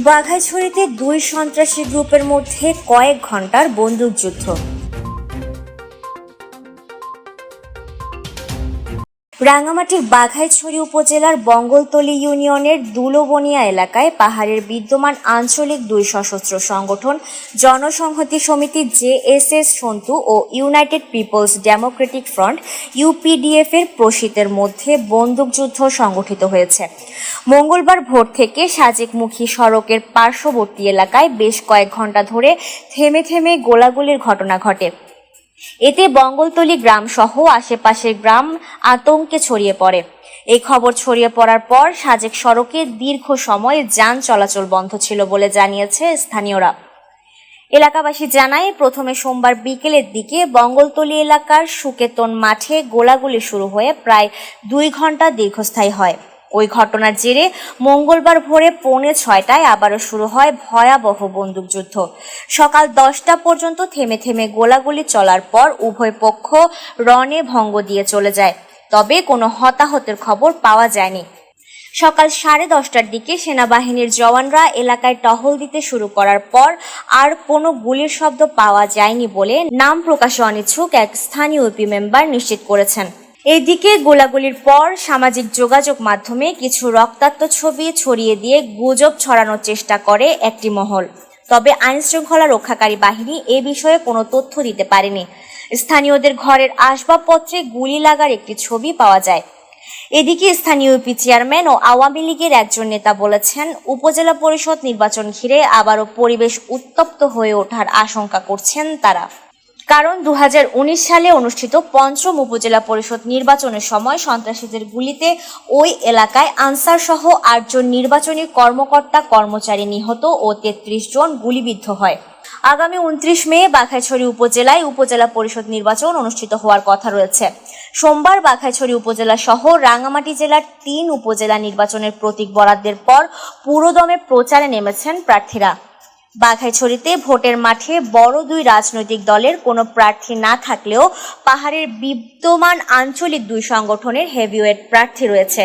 বাঘাইছড়িতে দুই সন্ত্রাসী গ্রুপের মধ্যে কয়েক ঘণ্টার বন্দুকযুদ্ধ। রাঙামাটির বাঘাইছড়ি উপজেলার বঙ্গলতলী ইউনিয়নের দুলোবনিয়া এলাকায় পাহাড়ের বিদ্যমান আঞ্চলিক দুই সশস্ত্র সংগঠন, জনসংহতি সমিতি জেএসএস সন্তু ও United People's Democratic Front UPDF এর প্রসিতের মধ্যে বন্দুকযুদ্ধ সংগঠিত হয়েছে। মঙ্গলবার ভোর থেকে সাজেকমুখী সড়কের পার্শ্ববর্তী এলাকায় বেশ কয়েক ঘণ্টা ধরে থেমে থেমে গোলাগুলির ঘটনা ঘটে। এতে বঙ্গলতলী গ্রাম সহ আশেপাশের গ্রাম আতঙ্কে ছড়িয়ে পড়ে। এই খবর ছড়িয়ে পড়ার পর সাজেক সড়কে দীর্ঘ সময় যান চলাচল বন্ধ ছিল বলে জানিয়েছে স্থানীয়রা। এলাকাবাসী জানায়, প্রথমে সোমবার বিকেলের দিকে বঙ্গলতলী এলাকার সুকেতন মাঠে গোলাগুলি শুরু হয়ে প্রায় দুই ঘণ্টা দীর্ঘস্থায়ী হয়। ওই ঘটনার জেরে মঙ্গলবার ভোরে পৌনে ছয়টায় আবারও শুরু হয় ভয়াবহ বন্দুকযুদ্ধ সকাল দশটা পর্যন্ত থেমে থেমে গোলাগুলি চলার পর উভয় পক্ষ রণে ভঙ্গ দিয়ে চলে যায়। তবে কোনো হতাহতের খবর পাওয়া যায়নি। সকাল সাড়ে দশটার দিকে সেনাবাহিনীর জওয়ানরা এলাকায় টহল দিতে শুরু করার পর আর কোনো গুলির শব্দ পাওয়া যায়নি বলে নাম প্রকাশে অনিচ্ছুক এক স্থানীয় ইউপি মেম্বার নিশ্চিত করেছেন। এদিকে গোলাগুলির পর সামাজিক যোগাযোগ মাধ্যমে কিছু রক্তাক্ত ছবি ছড়িয়ে দিয়ে গুজব ছড়ানোর চেষ্টা করে একটি মহল। তবে আইনশৃঙ্খলা রক্ষাকারী বাহিনী এ বিষয়ে কোনো তথ্য দিতে পারেনি। স্থানীয়দের ঘরের আসবাবপত্রে গুলি লাগার একটি ছবি পাওয়া যায়। এদিকে স্থানীয় ইউপি চেয়ারম্যান ও আওয়ামী লীগের একজন নেতা বলেছেন, উপজেলা পরিষদ নির্বাচন ঘিরে আবারও পরিবেশ উত্তপ্ত হয়ে ওঠার আশঙ্কা করছেন তারা। কারণ দু হাজার উনিশ সালে অনুষ্ঠিত পঞ্চম উপজেলা পরিষদ নির্বাচনের সময় সন্ত্রাসীদের গুলিতে ওই এলাকায় আনসার সহ আটজন নির্বাচনী কর্মকর্তা কর্মচারী নিহত ও তেত্রিশ জন গুলিবিদ্ধ হয়। আগামী উনত্রিশ মে বাঘাইছড়ি উপজেলায় উপজেলা পরিষদ নির্বাচন অনুষ্ঠিত হওয়ার কথা রয়েছে। সোমবার বাঘাইছড়ি উপজেলা সহ রাঙামাটি জেলার তিন উপজেলা নির্বাচনের প্রতীক বরাদ্দের পর পুরোদমে প্রচারে নেমেছেন প্রার্থীরা। বাঘাইছড়িতে ভোটের মাঠে বড় দুই রাজনৈতিক দলের কোনো প্রার্থী না থাকলেও পাহাড়ের বিদ্যমান আঞ্চলিক দুই সংগঠনের হেভিওয়েট প্রার্থী রয়েছে।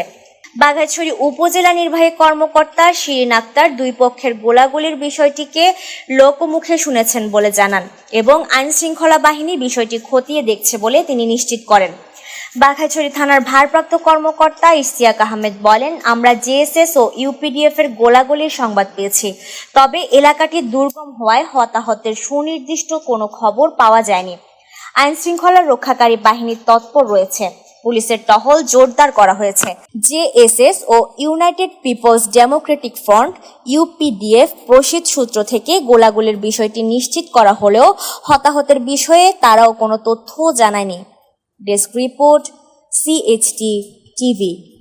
বাঘাইছড়ি উপজেলা নির্বাহী কর্মকর্তা শিরিন আক্তার দুই পক্ষের গোলাগুলির বিষয়টিকে লোকমুখে শুনেছেন বলে জানান এবং আইনশৃঙ্খলা বাহিনী বিষয়টি খতিয়ে দেখছে বলে তিনি নিশ্চিত করেন। বাঘাইছড়ি থানার ভারপ্রাপ্ত কর্মকর্তা ইশতিয়াক আহমেদ বলেন, আমরা জেএসএস ও ইউপিডিএফ এর গোলাগুলির সংবাদ পেয়েছি। তবে এলাকাটি দুর্গম হওয়ায় হতাহতের সুনির্দিষ্ট কোনো খবর পাওয়া যায়নি। আইন শৃঙ্খলা রক্ষাকারী বাহিনীর তৎপর রয়েছে। পুলিশের টহল জোরদার করা হয়েছে। জেএসএস ও United People's Democratic Front, UPDF প্রসিদ্ধ সূত্র থেকে গোলাগুলির বিষয়টি নিশ্চিত করা হলেও হতাহতের বিষয়ে তারাও কোনো তথ্য জানায়নি। Desk Report, CHT TV.